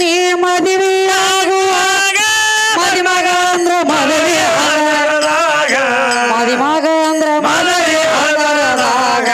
ನೀ ಮದುವೆಯಾಗುವಾಗ ಮದಿಮಗ ಅಂದ್ರ ಮದುವೆ ಆಗದಾಗ ಮದಿಮಗ ಅಂದ್ರ ಮದುವೆ ಆಗದಾಗ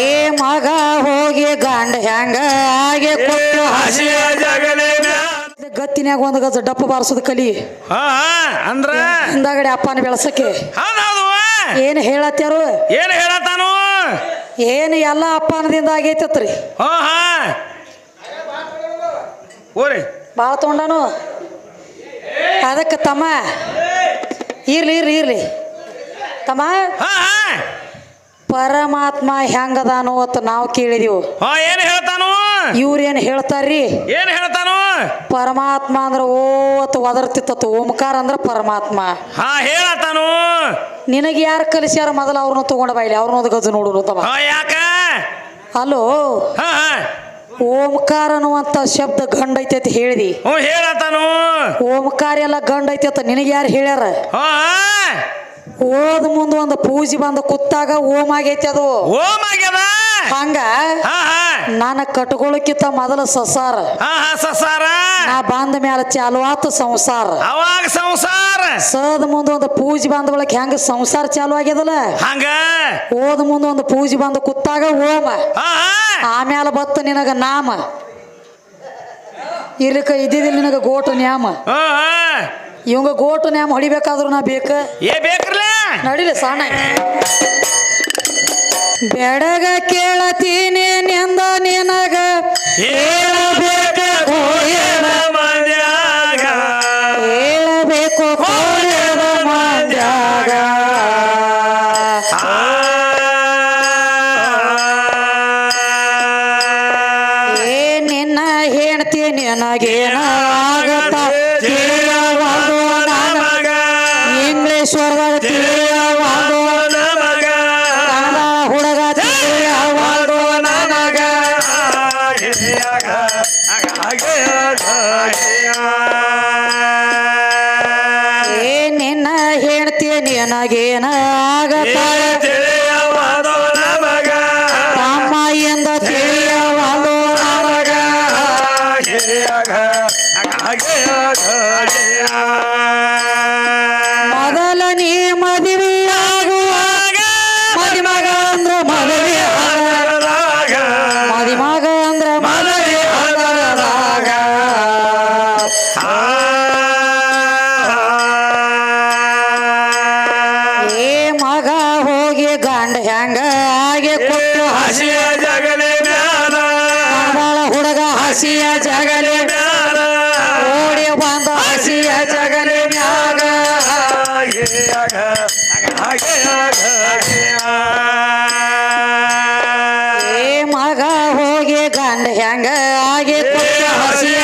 ಏ ಮಗ ಹೋಗಿ ಗಂಡ ಹೆಂಗ ಹಾಗೆ ಕೊಟ್ಟು ಹಸಿ ಹಸಿಯ ಜಗಲೇ ಗತ್ತಿನ್ಯಾಗ ಒಂದು ಗಜ ಡಪ್ಪ ಬಾರಿಸೋದು ಕಲಿ. ಅಂದ್ರ? ಹಿಂದಾಗಡೆ ಅಪ್ಪನ ಬೆಳಸಕ್ಕೆ. ಹೌದೌದು ಏನು ಹೇಳತ್ತಾರು ಏನ್ ಹೇಳತಾನು ಏನು ಎಲ್ಲ ಅಪ್ಪನದಿಂದ ಆಗೈತತ್ರಿ. ಹಾ ಹಾ. ಓರಿ ಭಾಳ ತೊಗೊಂಡಾನು? ಅದಕ್ಕೆ ತಮ್ಮ. ಇರ್ಲಿ ಇರ್ಲಿ ಇರ್ಲಿ. ತಮ್ಮ ಹಾ ಹಾ. ಪರಮಾತ್ಮ ಹೆಂಗದಾನು ಅಂತ ನಾವು ಕೇಳಿದೀವು. ಹಾ ಏನ್ ಹೇಳ್ತಾನು? ಇವ್ರೇನು ಹೇಳ್ತಾರ್ರಿ? ಏನು ಹೇಳ್ತಾನು? ಪರಮಾತ್ಮ ಅಂದ್ರೆ ಓತ್ ಒದರ್ತಿತ್ತು ಓಂಕಾರ ಅಂದ್ರೆ ಪರಮಾತ್ಮ. ಹಾ ಹೇಳತಾನು ನಿನಗೆ ಯಾರು ಕಲಿಸ್ಯಾರ ಮೊದಲು ಅವ್ರನ್ನ ತಗೊಂಡ ಬಾಯಿಲಿ? ಅವ್ರನ್ನ ಒಂದು ಗಜ ನೋಡು ತಮ್ಮ ಯಾಕ? ಹಲೋ? ಓಂಕಾರ ಅನ್ನುವಂತ ಶಬ್ದ ಗಂಡ ಐತೆ ಅಂತ ಹೇಳಿದಿ. ಹೇಳತಾನು ಓಂಕಾರ ಎಲ್ಲ ಗಂಡ ಐತೆ ಅಂತ ನಿನಗೆ ಯಾರು ಹೇಳ್ಯಾರ? ಓದ್ ಮುಂದೆ ಒಂದು ಪೂಜೆ ಬಂದ ಕುತ್ತಾಗ ಓಮ್ ಆಗೈತೆ ಅದು. ಓಮ್ ಆಗ್ಯದ? ಹಂಗ? ಹಾ ಹಾ. ನಾನು ಕಟ್ಕೊಳ್ಳಕ್ಕಿಂತ ಮೊದಲ ಸಸಾರ. ಹಾ ಹಾ ಸಸಾರ. ನಾ ಬಂದ ಮ್ಯಾಲ ಚಾಲು ಆತು ಸಂಸಾರ. ಅವಾಗ ಸಂಸಾರ. ಸದ ಮುಂದೆ ಒಂದು ಪೂಜೆ ಬಂದ ಬಳಕ ಹೆಂಗ ಸಂಸಾರ ಚಾಲು ಆಗ್ಯದಲ್ಲ? ಹಂಗ? ಓದ್ ಮುಂದೆ ಒಂದು ಪೂಜೆ ಬಂದು ಕುತ್ತಾಗ ಓಮ ಹಾ ಹಾ. ಆಮ್ಯಾಲ ಬತ್ತ ನಿನಗ ನಾಮ. ಇರ್ಲಿಕ್ಕ ಇದ್ದಿದ್ದಿಲ್ಲ ನಿನಗ ಗೋಟು ನ್ಯಾಮ. ಹಾ ಇವಂಗ ಗೋಟು ನ್ಯಾಮ ಹೊಡಿಬೇಕಾದ್ರೂ ನಾ ಬೇಕ? ಏ ಬೇಕ್ರಲ್ಲ ನಡಿಲಿ ಸಾಣ ಬೆಡಗ ಕೇಳತೀನಿ ನಿಂದ ನಿನಗ. ಹೇಳಬೇಕು ಹೇಳಬೇಕು ಏ ನಿನ್ನ ಹೆಣ್ತಿ ನಿನಗೇನ ಆಗತ್ತ ತಿಳಿಯವಾಗೋ ನಾನು. ಇಂಗ್ಲೇಶ್ವರದಾಗ ತಿಳಿಯವಾಗೋ ತಮ್ಮ ಎಂದ ತಿಳಿಯವಾಗೋ ನನಗ ಹೆಂಗ ಹಾಗೆ ಕೊಟ್ಟು ಹಸಿ ಹಸಿಯ ಜಗಲೇ ಮ್ಯಾಲ. ಹುಡುಗ ಹಸಿಯ ಜಗಲೇ ಮ್ಯಾಲ. ಓಡಿ ಬಂದ ಹಸಿಯ ಜಗಲೇ ಮ್ಯಾಗ ಏ ಮಗ ಹೋಗಿ ಗಂಡ ಹೆಂಗ ಆಗಿ ಕೊಟ್ಟು ಹಸಿಯ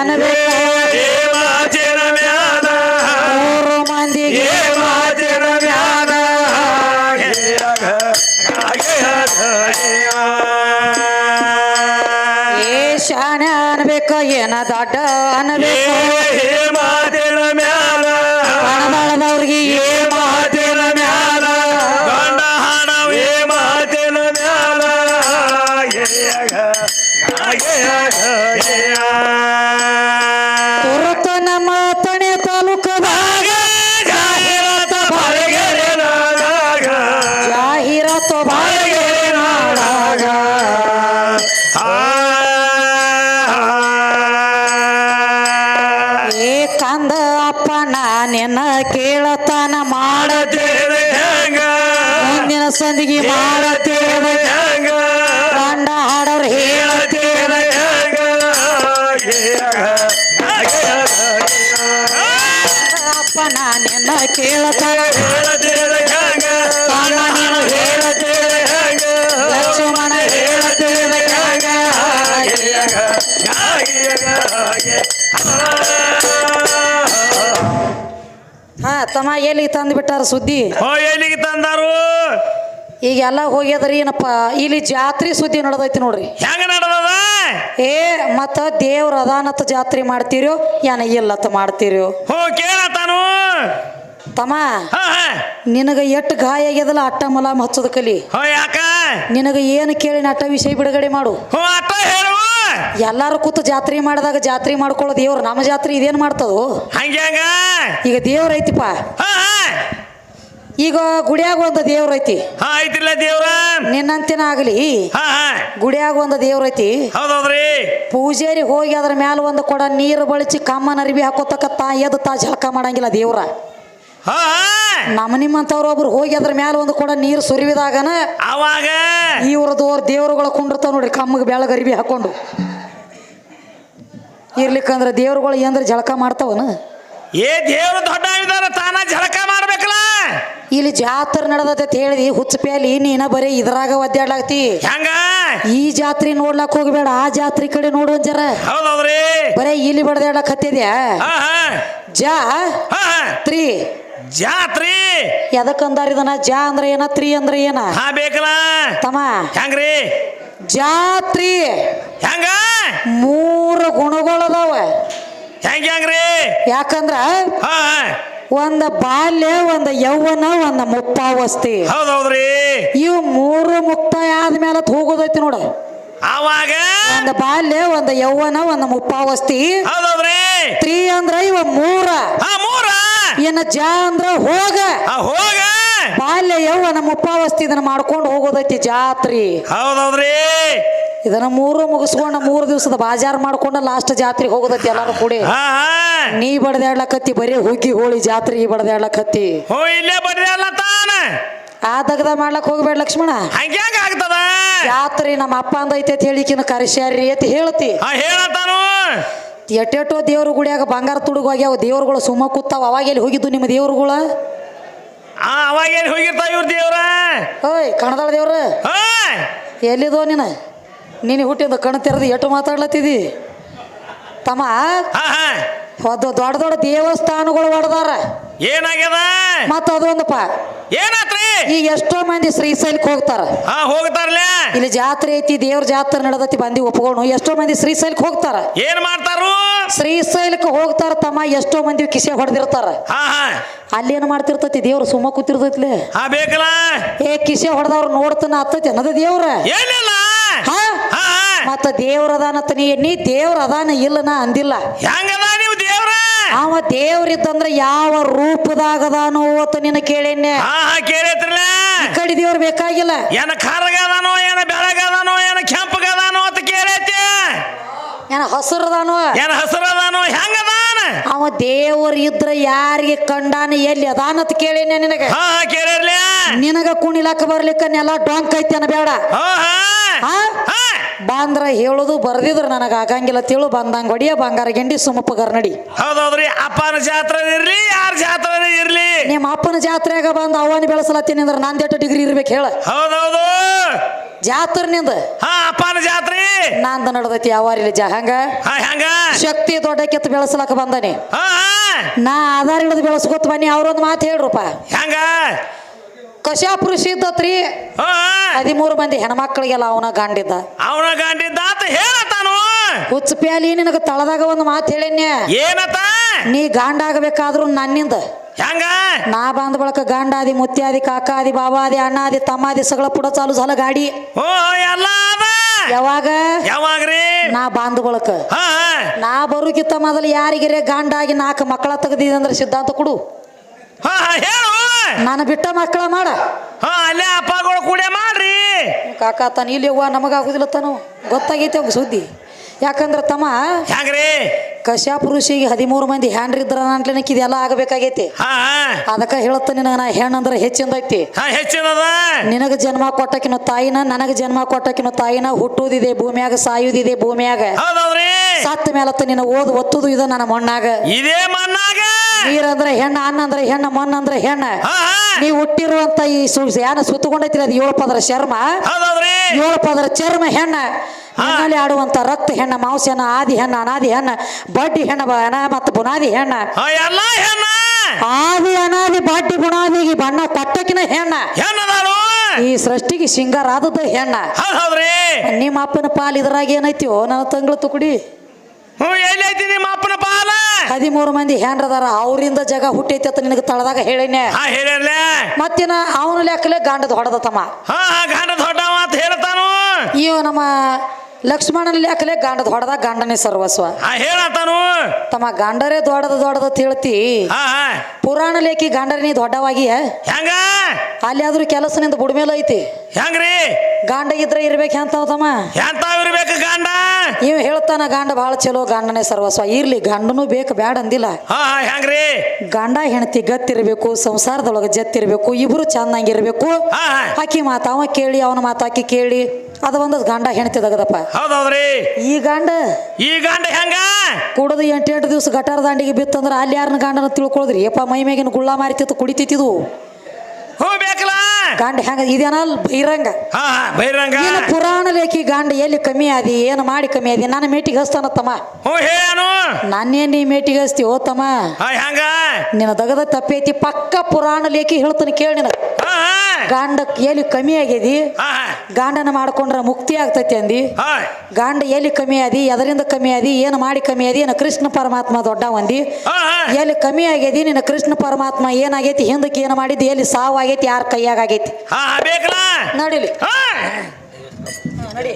ಅನ್ಬೇಕ ಮೂರು ಮಂದಿಗೆ ಏ ಶಾನೆ ಅನ್ಬೇಕ ಏನ ದಡ್ಡ ಅನ್ಬೇಕ. ಹಣ ಏ ಮಾತಿನ ಮ್ಯಾಲ yeah. ಹಾ ತಮ್ಮ ಎಲ್ಲಿಗೆ ತಂದು ಬಿಟ್ಟಾರ ಸುದ್ದಿ? ಹೋ ಎಲ್ಲಿಗೆ ತಂದಾರು? ಈಗೆಲ್ಲ ಹೋಗ್ಯದ್ರಿ ಏನಪ್ಪ ಇಲ್ಲಿ ಜಾತ್ರೆ ಸುದ್ದಿ ನಡೆದೈತಿ ನೋಡ್ರಿ. ಏ ಮತ್ತ ದೇವ್ರ ಅದಾನತ್ ಜಾತ್ರೆ ಮಾಡ್ತೀರೋ ಏನ ಇಲ್ಲತ್ತ ಮಾಡ್ತೀರೋ. ಹೋ ತಮ್ಮ ಹಾ ಹಾ. ನಿನಗ ಎಟ್ಟು ಗಾಯ ಆಗ್ಯದಲ್ಲ ಅಟ್ಟ ಮಲಾಮ್ ಹಚ್ಚದ ಕಲಿ? ಹೋ ಯಾಕ? ನಿನಗ ಏನು ಕೇಳಿ ಅಟ್ಟ ವಿಷಯ ಬಿಡುಗಡೆ ಮಾಡು. ಹೋ ಅಟ್ಟ ಹೇಳು. ಎಲ್ಲಾರು ಕೂತು ಜಾತ್ರೆ ಮಾಡಿದಾಗ ಜಾತ್ರೆ ಮಾಡ್ಕೊಳ್ಳೋ ದೇವ್ರು ನಮ್ಮ ಜಾತ್ರೆ ಇದೇನ್ ಮಾಡ್ತದೋ? ಈಗ ದೇವ್ರ ಐತಿಪ್ಪ. ಹಾ ಹಾ. ಈಗ ಗುಡಿಯಾಗ ಒಂದು ದೇವ್ರ ಐತಿ. ಹಾ ಐತಿಲ್ಲ ದೇವ್ರ. ನಿನ್ನಂತಿನ ಆಗಲಿ. ಹಾ ಹಾ. ಗುಡಿಯಾಗ ಒಂದು ದೇವ್ರ ಐತಿ. ಹೌದೌದ್ರಿ. ಪೂಜಾರಿ ಹೋಗಿ ಅದ್ರ ಮ್ಯಾಲ ಒಂದು ಕೊಡ ನೀರು ಬಳಸಿ ಕಮ್ಮನ ಅರಿವಿ ಹಾಕೋತಕ್ಕ ತಾ ಎದ್ದು ತಾ ಜಳಕ ಮಾಡಂಗಿಲ್ಲ ದೇವ್ರ. ನಮ್ಮ ನಿಮ್ಮಂಥವ್ರು ಒಬ್ರು ಹೋಗಿ ಅದ್ರ ಮ್ಯಾಲ ಒಂದು ಕೂಡ ನೀರು ಸುರಿವಿದಾಗನ ಅವಾಗ? ಇವ್ರದೋರ್ ದೇವ್ರುಗಳ ಕುಂಡಿರ್ತಾವ ನೋಡ್ರಿ ಕಮ್ಮಗೆ ಬೆಳಗ ಅರಿವಿ ಹಾಕೊಂಡು. ಇರ್ಲಿಕ್ಕಂದ್ರೆ ದೇವ್ರುಗಳು ಏನಂದ್ರೆ ಜಳಕ ಮಾಡ್ತಾವನ? ಏ ದೇವ್ರು ದೊಡ್ಡ ಇದಾರ ತಾನ ಜಳಕ ಮಾಡ್ಬೇಕಲ್ಲ? ಇಲ್ಲಿ ಜಾತ್ರೆ ನಡೆದೈತೆ ಹೇಳಿದಿ ಹುಚ್ಚಪೇಲಿ ನೀನ ಬರೀ ಇದ್ರಾಗ ಒದ್ದಾಡ್ಲಾಗ್ತಿ. ಹೆಂಗ? ಈ ಜಾತ್ರೆ ನೋಡ್ಲಾಕ್ ಹೋಗ್ಬೇಡ ಆ ಜಾತ್ರೆ ಕಡೆ ನೋಡು ಜರ. ಹೌದೌದ್ರಿ. ಬರೇ ಇಲ್ಲಿ ಬಡದಾಡ್ಲಾಕ್ ಹತ್ತಿದ್ಯಾ? ಜಾ. ತ್ರಿ. ಜಾತ್ರಿ ಎದಕ್ಕಂದಾರ ಇದನ್ನ? ಜಾ ಅಂದ್ರೆ ಏನ? ತ್ರೀ ಅಂದ್ರೆ ಏನ? ಹಾ ಬೇಕಲ್ಲ. ತಮ್ಮ. ಹೆಂಗ್ರಿ? ಜಾತ್ರಿ ಹೆಂಗ? ಮೂರು ಗುಣಗಳದಾವ ಹೆಂಗ್ ಹೆಂಗ್ರಿ? ಯಾಕಂದ್ರ ಹಾ ಹಾ. ಒಂದ ಬಾಲ್ಯ ಒಂದ ಯೌವನ ಒಂದ ಮುಪ್ಪಾವಸ್ತಿ ಹೌದೌದ್ರಿ. ಇವು ಮೂರು ಮುಕ್ತಾಯ ಆದ್ಮೇಲೆ ಹೋಗೋದೈತಿ ನೋಡ. ಅವಾಗ ಒಂದ ಬಾಲ್ಯ ಒಂದ ಯೌವನ ಒಂದ ಮುಪ್ಪಾವಸ್ತಿ ಹೌದೌದ್ರಿ. ತ್ರೀ ಅಂದ್ರ ಇವ ಮೂರ. ಹಾ ಮೂರ. ಏನ ಜ ಅಂದ್ರ ಹೋಗ. ಹೋಗ. ಬಾಲ್ಯ ಯವ್ವ ನಮ್ಮ ಉಪಾವಸ್ತಿ ಇದನ್ನ ಮಾಡ್ಕೊಂಡು ಹೋಗೋದೈತಿ ಜಾತ್ರಿ. ಹೌದೌದ್ರಿ. ಇದನ್ನ ಮೂರು ಮುಗಿಸ್ಕೊಂಡ ಮೂರು ದಿವಸದ ಬಾಜಾರ್ ಮಾಡ್ಕೊಂಡ ಲಾಸ್ಟ್ ಜಾತ್ರೆಗೆ ಹೋಗೋದೈತಿ ಎಲ್ಲಾರು ಕೂಡಿ. ನೀ ಬಡದಾಡ್ಲಕತ್ತಿ ಬರೀ ಹುಗ್ಗಿ ಹೋಳಿ ಜಾತ್ರೆಗೆ ಬಡದಾಡ್ಲಕತ್ತಿ. ಇಲ್ಲೇ ಆ ದಗದ ಮಾಡ್ಲಕ್ ಹೋಗ್ಬೇಡ ಲಕ್ಷ್ಮಣ. ಹಂಗೆ ಹೆಂಗ ಆಗ್ತದ? ಜಾತ್ರೆ ನಮ್ಮ ಅಪ್ಪ ಅಂದೈತೆ ಅಂತ ಹೇಳಿಕಿನ ಕರೆಸ್ಯಾರಿ ಅಂತ ಹೇಳ್ತಿ. ಎಟ್ಟೆಟ್ಟೋ ದೇವ್ರ ಗುಡಿಯಾಗ ಬಂಗಾರ ತುಡುಗು ಆಗ್ಯಾವ ದೇವ್ರುಗಳು ಸುಮ್ಮ ಕೂತಾವ. ಅವಾಗ ಎಲ್ಲಿ ಹೋಗಿದ್ದು ನಿಮ್ಮ ದೇವ್ರುಗಳ? ಆ ಅವಾಗ ಎಲ್ಲಿ ಹೋಗಿರ್ತಾವ ಇವ್ರ ದೇವ್ರ? ಓಯ್ ಕಣದಾಳ ದೇವ್ರ. ಎಲ್ಲಿದೋ ನೀನ? ನೀನು ಹುಟ್ಟಿದ ಕಣ ತೆರೆದು ಎಟ್ಟು ಮಾತಾಡ್ಲತ್ತಿದಿ? ತಮ್ಮ ಹಾ ಹಾ. ಅದು ದೊಡ್ಡ ದೊಡ್ಡ ದೇವಸ್ಥಾನಗಳು ಹೊಡೆದಾರ ಏನಾಗ್ಯದ? ಮತ್ತ ಅದೊಂದಪ್ಪ ಏನಾತ್ರಿ? ಈಗ ಎಷ್ಟೋ ಮಂದಿ ಶ್ರೀಶೈಲಕ್ಕೆ ಹೋಗ್ತಾರ. ಹಾ ಹೋಗ್ತಾರಲ್ಲ? ಇಲ್ಲಿ ಜಾತ್ರೆ ಐತಿ ದೇವ್ರ ಜಾತ್ರೆ ನಡೆದತಿ ಬಂದಿ ಒಪ್ಕೊಂಡು ಎಷ್ಟೋ ಮಂದಿ ಶ್ರೀಶೈಲಕ್ಕೆ ಹೋಗ್ತಾರ. ಏನ್ ಮಾಡ್ತಾರು? ಶ್ರೀಶೈಲಕ್ಕೆ ಹೋಗ್ತಾರ ತಮ್ಮ ಎಷ್ಟೋ ಮಂದಿ ಕಿಸೆ ಹೊಡೆದಿರ್ತಾರ. ಹಾ ಹಾ. ಮಾಡ್ತಿರ್ತತಿ ಮಾಡ್ತಿರ್ತೈತಿ ದೇವ್ರು ಸುಮ್ಮ ಕೂತಿರ್ತೈತ್ಲೆ? ಹಾ ಬೇಕಲ್ಲ? ಏ ಕಿಸೆ ಹೊಡೆದವ್ರು ನೋಡ್ತಾನ ಹತ್ತೈತಿ ಅನ್ನದ ದೇವ್ರ. ಏನಿಲ್ಲ. ಹಾ? ಮತ್ತ ದೇವ್ರ ಅದಾನತ್ತ ನೀ ದೇವ್ರ ಅದಾನ ಇಲ್ಲ ನಾ ಅಂದಿಲ್ಲ. ಹೆಂಗದ? ಅವ ದೇವ್ರಿದ್ದಂದ್ರ ಯಾವ ರೂಪದಾಗ ಅದಾನೋ ಅಂತ ನಿನ್ನ ಕೇಳೇನೆ ಹಾ ಹಾ ಕೇಳೈತ್ರಲ್ಲ ಈ ಕಡೆ ದೇವ್ರ ಬೇಕಾಗಿಲ್ಲ. ಏನ ಕರ್ಗದಾನೋ ಏನ ಬೆಳಗದಾನೋ ಏನ ಕೆಂಪಗದಾನೋ ಅಂತ ಕೇಳೈತಿ ಏನ ಹಸುರದಾನೋ? ಏನ ಹಸರದಾನೋ? ಹೆಂಗದಾನ ಅವ ದೇವ್ರ ಇದ್ರ ಯಾರಿಗೆ ಕಂಡಾನ ಎಲ್ಲಿ ಅದಾನ ಅಂತ ನಿನಗ? ಹಾ ಹಾ ಕೇಳಿರ್ಲ. ನಿನಗ ಕುಣಿಲಕ್ಕ ಬರ್ಲಿಕ್ಕ ನೆಲ ಡೊಂಕ್ ಐತಿ ಬೇಡ. ಹಾ ಹಾ. ಹಾ? ಹಾ. ಬಂದ್ರ ಹೇಳುದು ಬರ್ದಿದ್ರ ನನಗ ಆಗಂಗಿಲ್ಲ ತಿಳು ಬಂದಂಗ ಹೊಡಿಯ ಬಂಗಾರ ಗಿಂಡಿ ಸುಮಪ್ಪ ಗರ್ನಡಿ. ಹೌದೌದ್ರಿ ಅಪ್ಪನ ಜಾತ್ರೆ ಇರ್ಲಿ ಯಾರ ಜಾತ್ರೆ ಇರ್ಲಿ. ನಿಮ್ಮ ಅಪ್ಪನ ಜಾತ್ರೆಯಾಗ ಬಂದು ಅವನ ಬೆಳೆಸಲತ್ತೀನಿ ಅಂದ್ರೆ ನಂದೆಟ್ಟು ಡಿಗ್ರಿ ಇರ್ಬೇಕು ಹೇಳ. ಹೌದೌದು. ಜಾತ್ರೆನಿಂದ ಹಾ ಅಪ್ಪನ ಜಾತ್ರೆ. ನಂದ ನಡ್ದೈತಿ ಯಾವಾರಿಲ್ಲ ಜ ಹಂಗ? ಹಾ ಹೆಂಗ? ಶಕ್ತಿ ದೊಡ್ಡ ಕೆತ್ತ ಬೆಳೆಸಲಕ್ಕ ಬಂದನಿ. ಹಾ ನಾ ಆಧಾರ ಹಿಡಿದು ಬೆಳೆಸ್ಕೊತ ಬನ್ನಿ ಅವ್ರೊಂದು ಮಾತು ಹೇಳ್ರಪ್ಪ. ಹೆಂಗ? ಕಶಾಪುರುಷ ಇದ್ದತ್ರಿ ಹಾ ಹದಿಮೂರು ಮಂದಿ ಹೆಣ್ಮಕ್ಳಿಗೆಲ್ಲ ಅವನ ಗಾಂಡಿದ್ದ. ಅವನ ಗಂಡಿದ್ದಾತ ಹೇಳತಾನು ಹುಚ್ಚ ಪ್ಯಾಲಿ ನಿನಗ ತಳದಾಗ ಒಂದು ಮಾತು ಹೇಳೇನ್ಯ? ಏನತ ನೀ ಗಾಂಡಾಗಬೇಕಾದ್ರೂ ನನ್ನಿಂದ. ಹೆಂಗ? ನಾ ಬಂದ ಬಳಕ ಗಾಂಡಾದಿ ಮುತ್ಯಾದಿ ಕಾಕಾದಿ ಬಾಬಾದಿ ಅಣ್ಣಾದಿ ತಮ್ಮಾದಿ ಸಗಳ ಪುಡ ಚಾಲು ಸಾಲ ಗಾಡಿ. ಓ ಎಲ್ಲ ಅದ? ಯಾವಾಗ? ಯಾವಾಗ್ರಿ ನಾ ಬಾಂಧ ಬಳಕ. ನಾ ಬರುಕಿತ್ತ ಮೊದಲು ಯಾರಿಗಿರೇ ಗಾಂಡಾಗಿ ನಾಲ್ಕು ಮಕ್ಕಳ ತೆಗ್ದಿದಂದ್ರೆ ಸಿದ್ಧಾಂತ ಕೊಡು. ನಾನು ಬಿಟ್ಟ ಮಕ್ಕಳ ಮಾಡ. ಹಾ ಅಲ್ಲೇ ಅಪ್ಪಗಳು ಕೂಡ ಮಾಡ್ರಿ. ಕಾಕ ತಾನು ಇಲ್ಲಿ ಹೋಗುವ ನಮಗಾಗುದಿಲ್ಲ ತಾನು. ಗೊತ್ತಾಗೈತೆ ಅವಂಗ ಸುದ್ದಿ. ಯಾಕಂದ್ರೆ ತಮ್ಮ ಹೆಂಗ್ರಿ? ಕಶ್ಯಾಪ ಋಷಿಗೆ ಹದಿಮೂರು ಮಂದಿ ಹ್ಯಾಂಡ್ರಿದ್ರ ಇದ್ರ ಇದೆಲ್ಲ ಆಗಬೇಕಾಗೈತಿ. ಹಾ ಅದಕ್ಕೆ ಹೇಳುತ್ತ ನಿನಗೆ ನಾ ಹೆಣ್ಣಂದ್ರೆ ಹೆಚ್ಚಿಂದೈತಿ. ಹಾ ಹೆಚ್ಚಿನದ ನಿನಗೆ ಜನ್ಮ ಕೊಟ್ಟಕಿನ ತಾಯಿನ ನನಗೆ ಜನ್ಮ ಕೊಟ್ಟಕಿನ ತಾಯಿನ ಹುಟ್ಟುವುದಿದೆ ಭೂಮಿಯಾಗ ಸಾಯುವುದಿದೆ ಭೂಮಿಯಾಗ. ಸತ್ತ ಮೇಲತ್ತ ನಿನ್ನ ಓದ್ ಒತ್ತುದು ಇದು ನನ್ನ ಮಣ್ಣಾಗ. ಇದೇ ಮಣ್ಣಾಗ. ನೀರಂದ್ರೆ ಹೆಣ್ಣ ಅನ್ನ ಅಂದ್ರೆ ಹೆಣ್ಣ ಮಣ್ಣಂದ್ರೆ ಹೆಣ್ಣ. ಹಾ ನೀ ಹುಟ್ಟಿರುವಂತ ಈ ಸು ಯಾನ ಸುತ್ತಕೊಂಡೈತಿ ಅದು ಏಳು ಪದರ ಚರ್ಮ. ಏಳು ಪದರ ಚರ್ಮ ಹೆಣ್ಣ. ಮಣ್ಣಲ್ಲಿ ಆಡುವಂತ ರಕ್ತ ಹೆಣ್ಣ ಮಾಂಸ ಹೆಣ್ಣ ಆದಿ ಹೆಣ್ಣ ಅನಾದಿ ಹೆಣ್ಣ ಬಡ್ಡಿ ಹೆಣ್ಣ ಮತ್ತು ಬುನಾದಿ ಹೆಣ್ಣ. ಎಲ್ಲ ಹೆಣ್ಣ! ಆದಿ ಅನಾದಿ ಬಡ್ಡಿ ಬುನಾದಿಗೆ ಬಣ್ಣ ಕೊಟ್ಟಕಿನ ಹೆಣ್ಣ. ಹೆಣ್ಣದಾರು ಈ ಸೃಷ್ಟಿಗೆ ಸಿಂಗಾರ ಆದದ್ದು ಹೆಣ್ಣ. ನಿಮ್ಮ ಅಪ್ಪನ ಪಾಲ್ ಇದ್ರಾಗ ಏನೈತಿಯೋ ನನ್ನ ತಂಗಳು ತುಕುಡಿ ನಿಮ್ಮ ಅಪ್ಪನ ಪಾಲ? ಹದಿಮೂರು ಮಂದಿ ಹೆಣ್ರದಾರ ಅವರಿಂದ ಜಗ ಹುಟ್ಟೈತಿ ಅಂತ ನಿನಗೆ ತಳದಾಗ ಹೇಳಿನೆ ಮತ್ತಿನ ಅವನ ಲೆಕ್ಕಲೆ ಗಾಂಡದ ಹೊಡೆದ ತಮ್ಮ. ಹಾ ಹಾ ಗಂಡ ದೊಡ್ಡವ ಅಂತ ಹೇಳ್ತಾನು. ಇವ ನಮ್ಮ ಲಕ್ಷ್ಮಣನ ಲೆಕ್ಕಲೆ ಗಂಡದ ಹೊಡೆದ ಗಂಡನೇ ಸರ್ವಸ್ವ. ಹೇಳತಾನು ತಮ್ಮ ಗಂಡರೇ ದೊಡ್ಡದ ದೊಡ್ಡದ ತಿಳ್ತಿ. ಪುರಾಣ ಲೇಖಿ ಗಂಡರನೇ ದೊಡ್ಡವಾಗಿ ಹೆಂಗ? ಅಲ್ಲಿ ಆದ್ರೂ ಕೆಲಸನಿಂದ ಬುಡ್ಮೇಲೆ ಐತಿ. ಹೆಂಗ್ರಿ? ಗಾಂಡ ಇದ್ರೆ ಇರ್ಬೇಕು ಅಂತ ತಮ್ಮ? ಇರ್ಬೇಕು ಗಂಡ? ನೀವು ಹೇಳ್ತಾನ ಗಾಂಡ ಬಹಳ ಚಲೋ ಗಂಡನೇ ಸರ್ವಸ್ವ. ಇರ್ಲಿ ಗಂಡನು ಬೇಕು ಬ್ಯಾಡ ಅಂದಿಲ್ಲ. ಹೆಂಗ್ರಿ? ಗಂಡ ಹೆಂಡತಿ ಗತ್ತಿರ್ಬೇಕು ಸಂಸಾರದೊಳಗೆ ಜತ್ತಿರ್ಬೇಕು ಇಬ್ರು ಚೆನ್ನಾಗಿರ್ಬೇಕು ಆಕಿ ಮಾತಾವ ಕೇಳಿ ಅವನ ಮಾತಾಕಿ ಕೇಳಿ. ಅದು ಒಂದ್ ಗಂಡ ಹೌದ್ರಿ ಈ ಗಂಡ ಈ ಗಂಡ ಹೆಂಗ? ಕುಡದು ಎಂಟು ಎಂಟು ದಿವಸ ಗಟಾರ ದಾಂಡಿಗೆ ಬಿತ್ತಂದ್ರ ಅಲ್ಲಿ ಯಾರನ್ನ ಗಂಡನ ತಿಳ್ಕೊಳದ್ರಿ? ಯಪ್ಪ ಮೈ ಮೇಗಿನ ಗುಳ್ಳ ಮಾರಿತಿತ್ತು ಕುಡಿತಿತ್ತಿದ್ವು. ಹೋಗ್ಬೇಕಲ್ಲ? ಬೇಕಲ್ಲ ಗಂಡ ಹೆಂಗ ಇದೇನಲ್ ಬೈರಂಗ ಬೈರಂಗ ಪುರಾಣ ಲೇಖಿ ಗಂಡ ಎಲ್ಲಿ ಕಮ್ಮಿ ಆದಿ ಏನು ಮಾಡಿ ಕಮ್ಮಿ ಆದಿ? ನಾನು ಮೇಟಿಗೆ ಹಸ್ತಾನ ತಮ್ಮ. ನಾನೇನು ನೀ ಮೇಟಿಗೆ ಹಸ್ತಿ ಓ ತಮ್ಮ. ಹೆಂಗ? ನಿನ್ನ ದಗದ ತಪ್ಪೈತಿ ಪಕ್ಕ ಪುರಾಣ ಲೇಖಿ ಹೇಳ್ತಾನೆ ಕೇಳಿ ನಿನಗೆ. ಹಾ ಎಲ್ಲಿ ಕಮ್ಮಿ ಆಗ್ಯದಿ? ಗಾಂಡನ ಮಾಡ್ಕೊಂಡ್ರೆ ಮುಕ್ತಿ ಆಗ್ತೈತಿ ಅಂದಿ? ಗಾಂಡ ಎಲ್ಲಿ ಕಮ್ಮಿ ಆದಿ? ಎದರಿಂದ ಕಮ್ಮಿ ಆದಿ? ಏನು ಮಾಡಿ ಕಮ್ಮಿ ಆದಿ? ಏನ ಕೃಷ್ಣ ಪರಮಾತ್ಮ ದೊಡ್ಡ ಒಂದಿ ಎಲ್ಲಿ ಕಮ್ಮಿ ಆಗ್ಯದಿ? ನಿನ್ನ ಕೃಷ್ಣ ಪರಮಾತ್ಮ ಏನಾಗೈತಿ? ಹಿಂದಕ್ಕೆ ಏನು ಮಾಡಿದ್ದು? ಎಲ್ಲಿ ಸಾವು ಆಗೈತಿ ಯಾರ ಕೈಯಾಗ ಆಗೈತಿ? ನಡಿಲಿ. ನಡಿ.